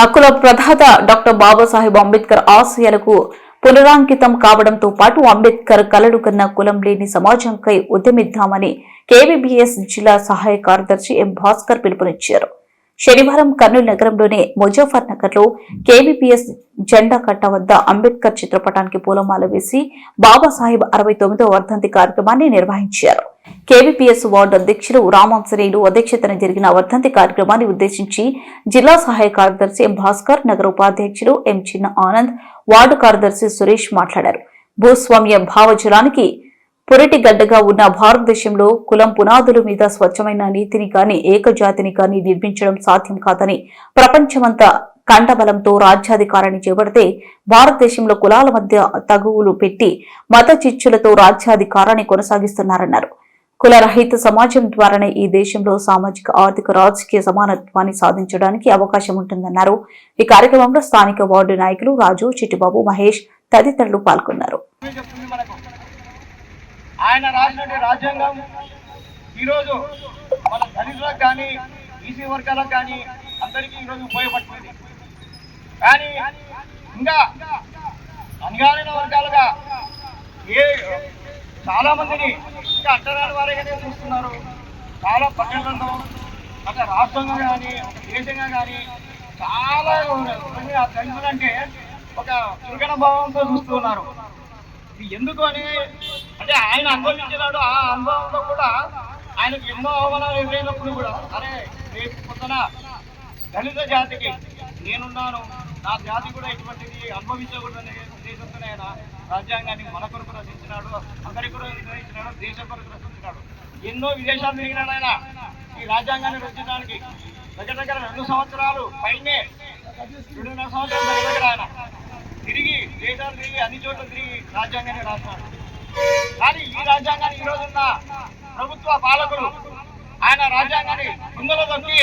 హక్కుల ప్రధాత డాక్టర్ బాబాసాహెబ్ అంబేద్కర్ ఆశయాలకు పునరాంకితం కావడంతో పాటు అంబేద్కర్ కలడు కన్న కులం లేని సమాజంకై ఉద్యమిద్దామని కేవీబీఎస్ జిల్లా సహాయ కార్యదర్శి ఎం భాస్కర్ పిలుపునిచ్చారు. శనివారం కర్నూలు నగరంలోని ముజఫర్ నగర్లో కేవీపీఎస్ జెండా కట్ట వద్ద అంబేద్కర్ చిత్రపటానికి పూలమాల వేసి బాబాసాహెబ్ అరవై తొమ్మిదో వర్ధంతి కార్యక్రమాన్ని నిర్వహించారు. కేవీపీఎస్ వార్డు అధ్యక్షులు రామాంజనేయులు అధ్యక్షతన జరిగిన వర్ధంతి కార్యక్రమాన్ని ఉద్దేశించి జిల్లా సహాయ కార్యదర్శి ఎం భాస్కర్ నగర ఉపాధ్యక్షులు ఎం చిన్న ఆనంద్ వార్డు కార్యదర్శి సురేష్ మాట్లాడారు. భూస్వామ్య భావజలానికి పురిటిగడ్డగా ఉన్న భారతదేశంలో కులం పునాదుల మీద స్వచ్ఛమైన నీతిని కాని ఏకజాతిని కాని నిర్మించడం సాధ్యం కాదని ప్రపంచమంతా కండబలంతో రాజ్యాధికారాన్ని చేపడితే భారతదేశంలో కులాల మధ్య తగువులు పెట్టి మత చిచ్చులతో రాజ్యాధికారాన్ని కొనసాగిస్తున్నారన్నారు. కులరహిత సమాజం ద్వారానే ఈ దేశంలో సామాజిక ఆర్థిక రాజకీయ సమానత్వాన్ని సాధించడానికి అవకాశం ఉంటుందన్నారు. ఈ కార్యక్రమంలో స్థానిక వార్డు నాయకులు రాజు చిట్టిబాబు మహేష్ తదితరులు పాల్గొన్నారు. ఆయన రాసినటువంటి రాజ్యాంగం ఈరోజు మన దళితులకు కానీ ఈసీ వర్గాలకు కానీ అందరికీ ఈరోజు ఉపయోగపడుతుంది. కానీ ఇంకా అణగారిన వర్గాలుగా ఏ చాలా మందిని ఇంకా అంటరాని వారిగానే చూస్తున్నారు. చాలా పట్టణంలో ఒక రాష్ట్రంగా కానీ దేశంగా కానీ చాలా కొన్ని ఆ దళితులంటే ఒక చురుకన భావంతో చూస్తున్నారు ఇది ఎందుకు అని అంటే ఆయన అనుభవించినాడు ఆ అనుభవంలో కూడా ఆయనకు ఎన్నో అవమానాలు ఎదురైనప్పుడు కూడా అరే రేపు పొద్దున దళిత జాతికి నేనున్నాను నా జాతి కూడా ఇటువంటిది అనుభవించకూడదనే ఉద్దేశంతోనే ఆయన రాజ్యాంగాన్ని మన కొరకు రచించినాడు అందరి కొరకు నిర్ణయించినాడు దేశం కొరకు రచించినాడు. ఎన్నో విదేశాలు తిరిగినాడు ఆయన. ఈ రాజ్యాంగాన్ని రచించడానికి దగ్గర దగ్గర రెండు సంవత్సరాలు పైనే రెండున్నర సంవత్సరాలు దగ్గర దగ్గర ఆయన. తిరిగి దేశాలు తిరిగి అన్ని చోట్ల తిరిగి రాజ్యాంగాన్ని రాసినాడు. కానీ ఈ రాజ్యాంగాన్ని ఈ రోజున్న ప్రభుత్వ పాలకులు ఆయన రాజ్యాంగాన్ని ముందర దొక్కి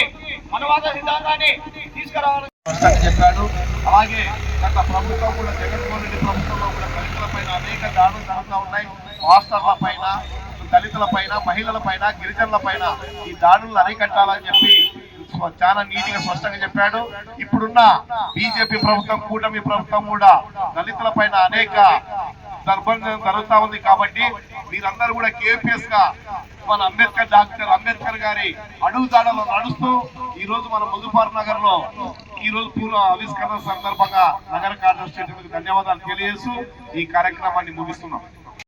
మనవాద సిద్ధాంతాన్ని తీసుకురావాలని స్పష్టంగా చెప్పాడు. అలాగే గత ప్రభుత్వం కూడా జగన్మోహన్ రెడ్డి ప్రభుత్వంలో కూడా దళితుల పైన అనేక దాడులు జరుగుతూ ఉన్నాయి. మాస్టర్ల పైన దళితుల పైన మహిళల పైన గిరిజనుల పైన ఈ దాడులను అరికట్టాలని చెప్పి చాలా చాలా నీటిగా స్పష్టంగా చెప్పాడు. ఇప్పుడున్న బీజేపీ ప్రభుత్వం కూటమి ప్రభుత్వం కూడా దళితుల పైన అనేక నిర్బంధం జరుగుతా ఉంది కాబట్టి మీరందరూ కూడా కేపీఎస్గా మన అంబేద్కర్ డాక్టర్ అంబేద్కర్ గారి అడుగుదాడలో నడుస్తూ ఈ రోజు మన ముదుపార్ నగర్లో ఈ రోజు పూర్వ ఆవిష్కరణ సందర్భంగా నగర కార్యదర్శి ధన్యవాదాలు తెలియజేస్తూ ఈ కార్యక్రమాన్ని ముగిస్తున్నాం.